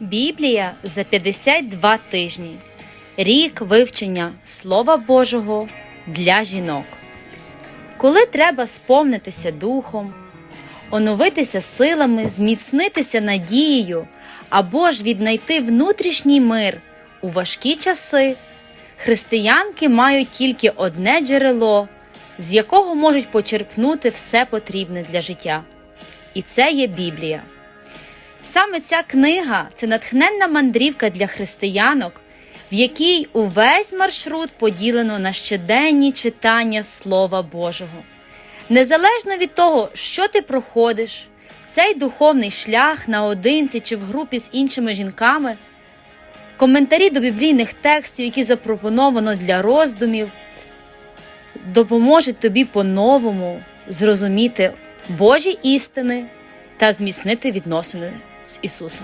Біблія за 52 тижні. Рік вивчення Слова Божого для жінок. Коли треба сповнитися духом, оновитися силами, зміцнитися надією або ж віднайти внутрішній мир у важкі часи, християнки мають тільки одне джерело, з якого можуть почерпнути все потрібне для життя. І це є Біблія. Саме ця книга це натхненна мандрівка для християнок, в якій увесь маршрут поділено на щоденні читання Слова Божого. Незалежно від того, що ти проходиш, цей духовний шлях наодинці чи в групі з іншими жінками, коментарі до біблійних текстів, які запропоновано для роздумів, допоможуть тобі по-новому зрозуміти Божі істини та зміцнити відносини з Ісусом.